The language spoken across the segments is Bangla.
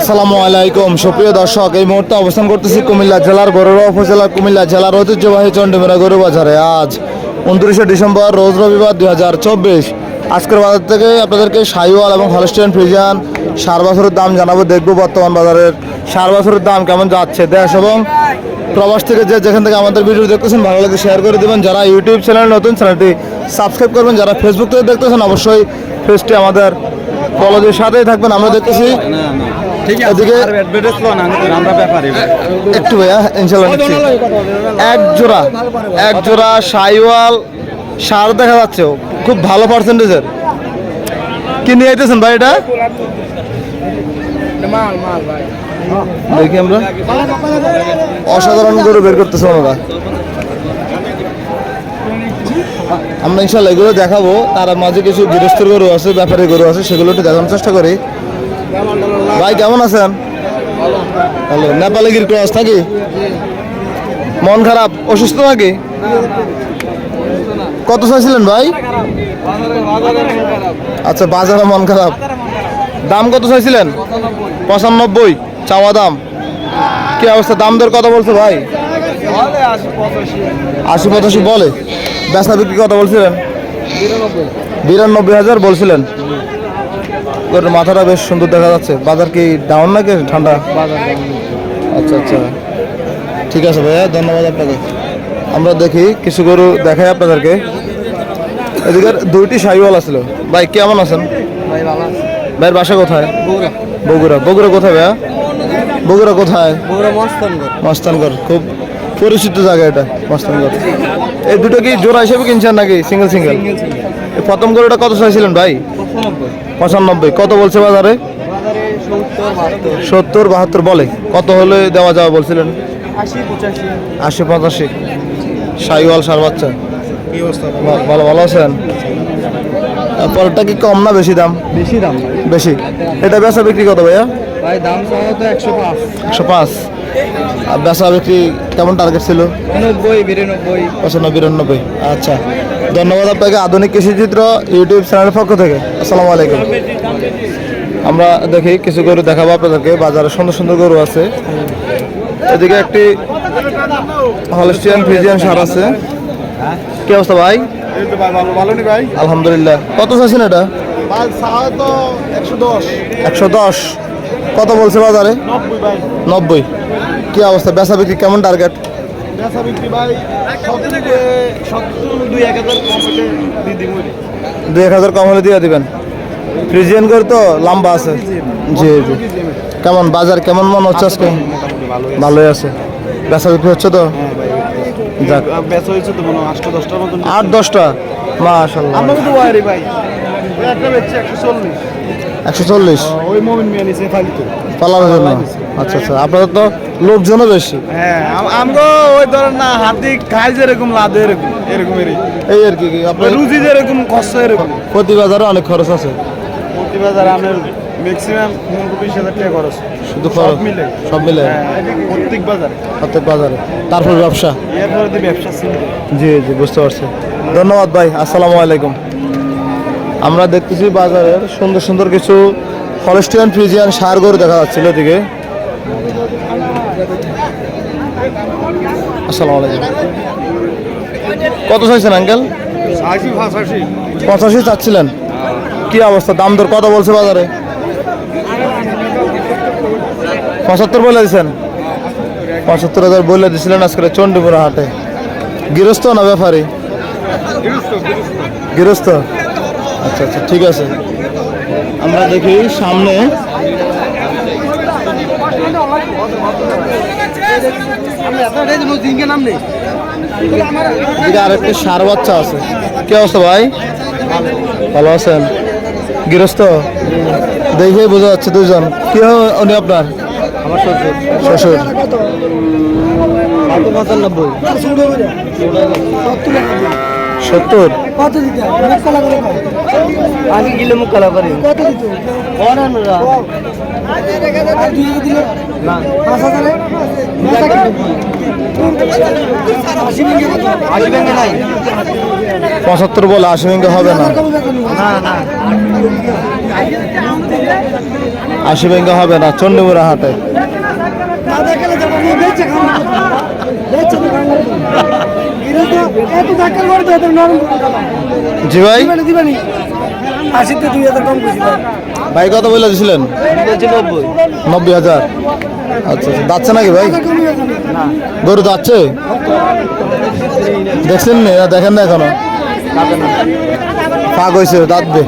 আসসালামু আলাইকুম। সুপ্রিয় দর্শক, এই মুহূর্তে অবস্থান করতেছি কুমিল্লা জেলার বড়ুয়া উপজেলার কুমিল্লা জেলার ঐতিহ্যবাহী চন্ডিমেরা গরু বাজারে আজ উনত্রিশে ডিসেম্বর, রোজ রবিবার দুই হাজার চব্বিশ। আজকের বাজার থেকে আপনাদেরকে সাইওয়াল এবং হলস্টেন ফ্রিজিয়ান সার বছরের দাম জানাব, দেখব বর্তমান বাজারের সার বছরের দাম কেমন যাচ্ছে দেশ এবং প্রবাস থেকে যে যেখান থেকে আমাদের ভিডিও দেখতেছেন, ভালো লাগে শেয়ার করে দেবেন। যারা ইউটিউব চ্যানেল নতুন, চ্যানেলটি সাবস্ক্রাইব করবেন। যারা ফেসবুক থেকে দেখতেছেন, অবশ্যই পেজটি আমাদের কলেজের সাথেই থাকবেন। আমরা দেখতেছি একটু ভাইয়া ইনশাল্লাহ নিচ্ছি। এক জোড়া এক জোড়া সাইওয়াল সার দেখা যাচ্ছে খুব ভালো পার্সেন্টেজের কি নিয়ে আইতেছেন ভাই এটা? দেখি আমরা। অসাধারণ গরু বের করতেছে ওনারা। আমরা ইনশাল্লাহ এগুলো দেখাবো। তার মাঝে কিছু গৃহস্থের গরু আছে ব্যাপারী গরু আছে সেগুলো একটু দেখানোর চেষ্টা করি। ভাই কেমন আছেন? হ্যালো নেপালে গির ক্রস নাকি? মন খারাপ? অসুস্থ নাকি? কত চাইছিলেন ভাই? আচ্ছা বাজারে মন খারাপ। দাম কত চাইছিলেন? পঁচানব্বই। চাওয়া দাম। কি অবস্থা? দাম দর কত বলছে ভাই? আশি পঁচাশি বলে। বেচা বিক্রি কত বলছিলেন? বিরানব্বই হাজার বলছিলেন। ওর মাথাটা বেশ সুন্দর দেখা যাচ্ছে। বাজার কি ডাউন নাকি ঠান্ডা? আচ্ছা আচ্ছা। ঠিক আছে ভাইয়া ধন্যবাদ আপনাকে। আমরা দেখি কিছু গরু দেখাই আপনাদেরকে। এদিকে দুইটি শাহিওয়াল আসলো ভাই কেমন আছেন? ভাই ভালো আছে। ভাইয়ের বাসা কোথায়? বগুড়া। বগুড়া। বগুড়া কোথায় ভাইয়া? বগুড়া কোথায়? বগুড়া মস্তানগর খুব পরিচিত জায়গা এটা মস্তানগড়। এই দুটো কি জোড়া হিসেবে কিনছেন নাকি? সিঙ্গেল সিঙ্গেল প্রথম গরুটা কত চাইছিলেন ভাই? পঁচানব্বই। কত বলছে বাজারে? সত্তর বাহাত্তর বলে। কত হলে দেওয়া যাবে বলছিলেন? আশি পঁচাশি। সাইওয়াল সার বাচ্চা। ভালো ভালো আছেন? পরেরটা কি কম না বেশি দাম? বেশি দাম বেশি। এটা বেচা বিক্রি কত ভাইয়া? ভাই দাম তো একশো পাঁচ। একশো পাঁচ। আর বেচা বিক্রি কেমন টার্গেট ছিল? নব্বই বিরানব্বই। পঁচানব্বই বিরানব্বই। আচ্ছা। ধন্যবাদ আপনাকে আধুনিক কৃষিচিত্র ইউটিউব চ্যানেলের পক্ষ থেকে। আসসালামু আলাইকুম। আমরা দেখি কিছু গরু দেখাবো আপনাদেরকে। বাজারে সুন্দর সুন্দর গরু আছে। এদিকে একটি হলস্টিয়ান ফ্রিজিয়ান সার আছে। কি অবস্থা ভাই? আলহামদুলিল্লাহ। কত চাইছেন এটা? একশো দশ। কত বলছে বাজারে? নব্বই। কি অবস্থা? বেচা বিক্রি কেমন টার্গেট বেচা বিক্রি ভাই সত্তর দুই এক হাজার কম হলে দিয়ে দিব দুই এক হাজার কম হলে দিয়ে দিবেন। ফ্রিজিয়ান করে তো লম্বা আছে। জি জি কেমন বাজার কেমন মনে হচ্ছে আজকে? ভালোই আছে। বেচা বিক্রি হচ্ছে তো? যাক। বেচা হয়েছে তো মনে হয় আটটা দশটার মতন। আট দশটা? মাশাল্লাহ আমরা কিন্তু ভাই। একটা বেচছে একশো চল্লিশ। একশো চল্লিশ? ওই মোমিন মিয়া নিচে ফালিতে। পালার জন্য। আচ্ছা আচ্ছা। আপনাদের তো লোকজনও বেশি। হ্যাঁ আমগো ওই ধরেন না হাতি খাই যেরকম লাদে এরকম এরকমেরই। এই আর কি আপনার রুজি যেরকম কষ্ট এরকম। প্রতি বাজারে অনেক খরচ আছে। প্রতি বাজার আমার ম্যাক্সিমাম পনেরো বিশ হাজার টাকা খরচ। শুধু খরচ? মিলে। সব মিলে? হ্যাঁ, প্রত্যেক বাজারে। প্রত্যেক বাজারে। তারপর ব্যবসা? এরপরে ব্যবসা জি জি বুঝতে পারছি। ধন্যবাদ ভাই আসসালামু আলাইকুম। আমরা দেখতেছি বাজারের সুন্দর সুন্দর কিছু হলস্টিয়ান ফ্রিজিয়ান সার গরু দেখা যাচ্ছিল এদিকে। আসসালামু আলাইকুম। কত চাইছেন আঙ্কেল? পঁচাশি চাচ্ছিলেন। কি অবস্থা? দাম দর কত বলছে বাজারে? পঁচাত্তর বলে দিয়েছেন। পঁচাত্তর হাজার বলে দিয়েছিলেন আজকে চণ্ডীপুরা হাটে। গৃহস্থ না ব্যাপারী? গৃহস্থ? আচ্ছা আচ্ছা ঠিক আছে। আমরা দেখি সামনে। আরেকটি সার বাচ্চা আছে। কে অবস্থা ভাই? ভালো আছেন। গৃহস্থ? দেখেই বোঝা যাচ্ছে দুজন। কি উনি আপনার? আমার শ্বশুর। শ্বশুর। পঁচানব্বই। সত্তর? কত দিতে খাও। গিলে মুখ কালা করি। কত দিতে ব্যাংকে পঁচাত্তর বলে আশি মিনিট হবে না। আশি ব্যাংকে হবে না চন্ডীমুড়া হাটে। জি ভাই। দিবানি দিবানি। আশিতে দুই হাজার কম করেছি ভাই। কত বলে দিছিলেন? নব্বই হাজার। আচ্ছা যাচ্ছে নাকি ভাই। গরু যাচ্ছে দেখছেন নি? না দেখেন না এখনও। পাক হয়েছে দাঁতবে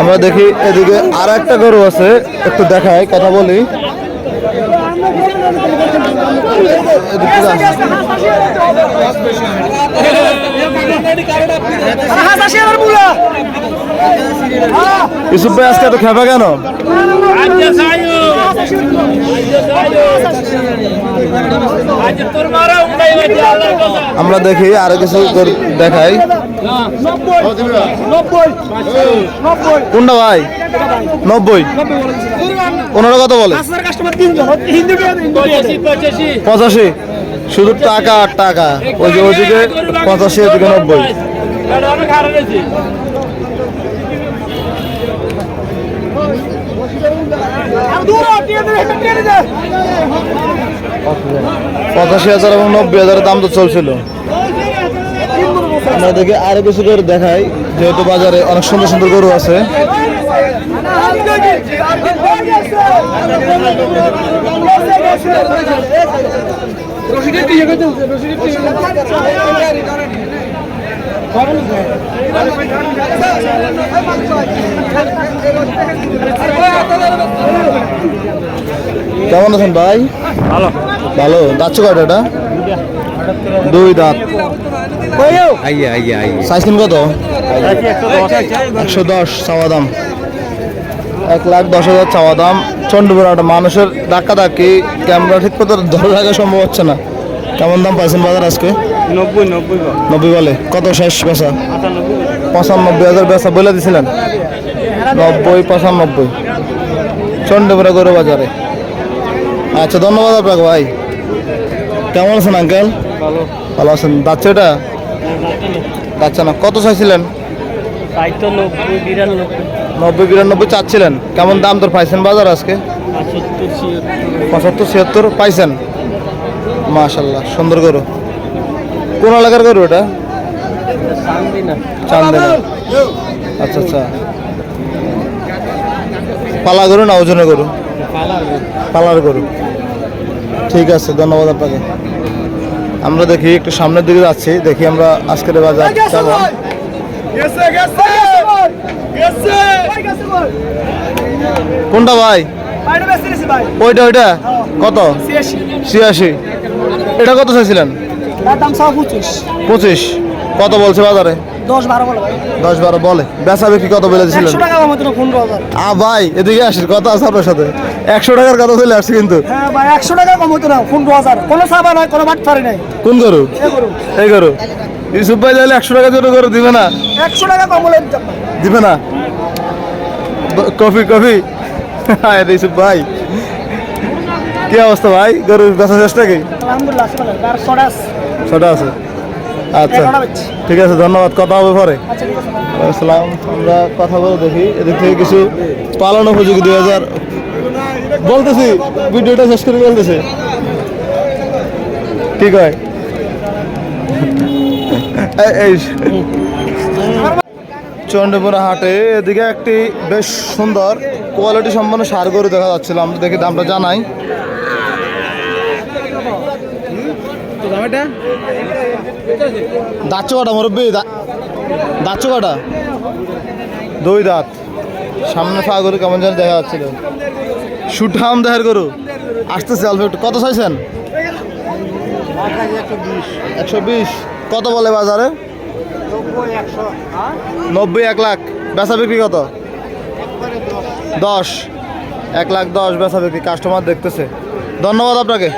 আমরা দেখি এদিকে আর একটা গরু আছে একটু দেখায় কথা বলি। ইউসুফ ভাই আজকে এত খেপা কেন? আমরা দেখি আরও কিছু দেখাই। কোনটা ভাই? নব্বই। পনেরো কত বলে? পঁচাশি শুধু টাকা আর টাকা। ওই যে ওইদিকে পঁচাশি ওদিকে নব্বই। পঁচাশি হাজার এবং নব্বই হাজারের দাম তো চলছিল। আমরা দেখি আরও কিছু গরু দেখাই যেহেতু বাজারে অনেক সুন্দর সুন্দর গরু আছে। কেমন আছেন ভাই? ভালো। ভালো। দাচ্ছ কয়টা দুই দাঁত। আইয়া আইয়া আইয়া। সাইজ কত? একশো দশ চাওয়া দাম। এক লাখ দশ হাজার চাওয়া দাম। চন্ডীপুরাটা মানুষের ধাক্কা ধাক্কি ক্যামেরা ঠিক মতো ধরে রাখা সম্ভব হচ্ছে না। কেমন দাম পাইছেন বাজার আজকে? নব্বই নব্বই নব্বই বলে। কত শেষ বেচা? পঁচানব্বই হাজার বেচা বলে দিছিলেন। নব্বই পঁচানব্বই। চন্ডীপুরা গরু বাজারে। আচ্ছা ধন্যবাদ আপনাকে ভাই। কেমন আছেন আঙ্কেল ভালো। আছেন। যাচ্ছে এটা? যাচ্ছে না। কত চাইছিলেন? নব্বই বিরানব্বই। চাচ্ছিলেন। কেমন দাম তোর পাইছেন বাজার আজকে? পঁচাত্তর ছিয়াত্তর। পাইছেন? মাশাল্লাহ সুন্দর গরু। কোন এলাকার গরু এটা? আচ্ছা আচ্ছা। পালা গরু না ওজনের গরু। পালার গরু। ঠিক আছে ধন্যবাদ আপনাকে। আমরা দেখি একটু সামনের দিকে যাচ্ছি দেখি আমরা আজকের বাজার কোনটা ভাই? ওইটা ওইটা? কত? ছিয়াশি। এটা কত চাইছিলেন? পঁচিশ। কত বলছে বাজারে? দশ বারো বলো। দশ বারো বলে বেচা বিক্রি কত বলে দিয়েছিলেন ভাই এদিকে আসিস কথা আছে আপনার সাথে। একশো টাকার কথা চলে আসছে কিন্তু। হ্যাঁ ভাই একশো টাকা কম হতো না পনেরো হাজার কোনো সাবা নাই কোনো বাট নাই। কোন গরু? এই গরু। ইউসুফ ভাই চাইলে একশো টাকা জন্য গরু দিবে না? একশো টাকা কম হলে দিবে না? Coffee coffee? হ্যাঁ ইউসুফ ভাই। কি অবস্থা ভাই? গরুর বেচা চেষ্টা কি আলহামদুলিল্লাহ আছে ছটা আচ্ছা। ঠিক আছে ধন্যবাদ। কথা হবে পরে। আচ্ছা আসসালাম আমরা কথা বলে দেখি। এদিক থেকে কিছু পালন উপযোগী দুই হাজার বলতেছি, ভিডিওটা শেষ করে বলতেছে। ঠিক হয় চন্ডীপুরা হাটে এদিকে একটি বেশ সুন্দর কোয়ালিটি সম্পন্ন সার গরু দেখা যাচ্ছিল। আমরা দেখি দামটা জানাই। দাঁত কটা মুরব্বী দাঁত কটা দুই দাঁত। সামনে পা গরু কেমন যেন দেখা যাচ্ছিল। সুঠাম দেহের গরু। আসতেছে অল্প একটু। কত চাইছেন? একশো বিশ। কত বলে বাজারে? নব্বই এক লাখ। বেচা বিক্রি কত? দশ। এক লাখ দশ বেচা বিক্রি। কাস্টমার দেখতেছে। ধন্যবাদ আপনাকে।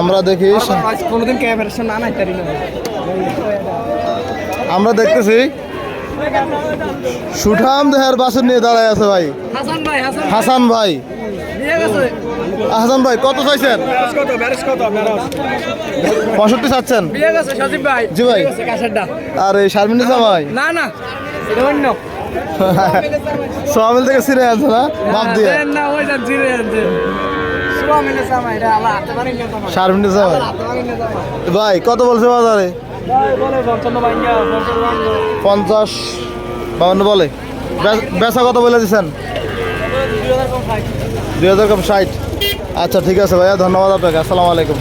আমরা দেখি। কোনোদিন ক্যামেরার সামনে আনাই তারি না। আমরা দেখতেছি। সুঠাম দেহের বাসন নিয়ে দাঁড়ায় আছে ভাই। হাসান ভাই হাসান হাসান ভাই। নিয়ে গেছে? হাসান ভাই কত চাইছেন? পঁয়ষট্টি চাচ্ছেন? জি ভাই। আর এই শারমিন ভাই? না না সোয়াবিল থেকে ছিঁড়ে আছে না? মাপ দিয়ে। তোমার। ভাই। কত বলছে বাজারে? পঞ্চাশ বাউন্ন বলে। বেচা কত বলে দিচ্ছেন দুই হাজার কম ষাট। আচ্ছা ঠিক আছে ভাইয়া ধন্যবাদ আপনাকে। আসসালামু আলাইকুম।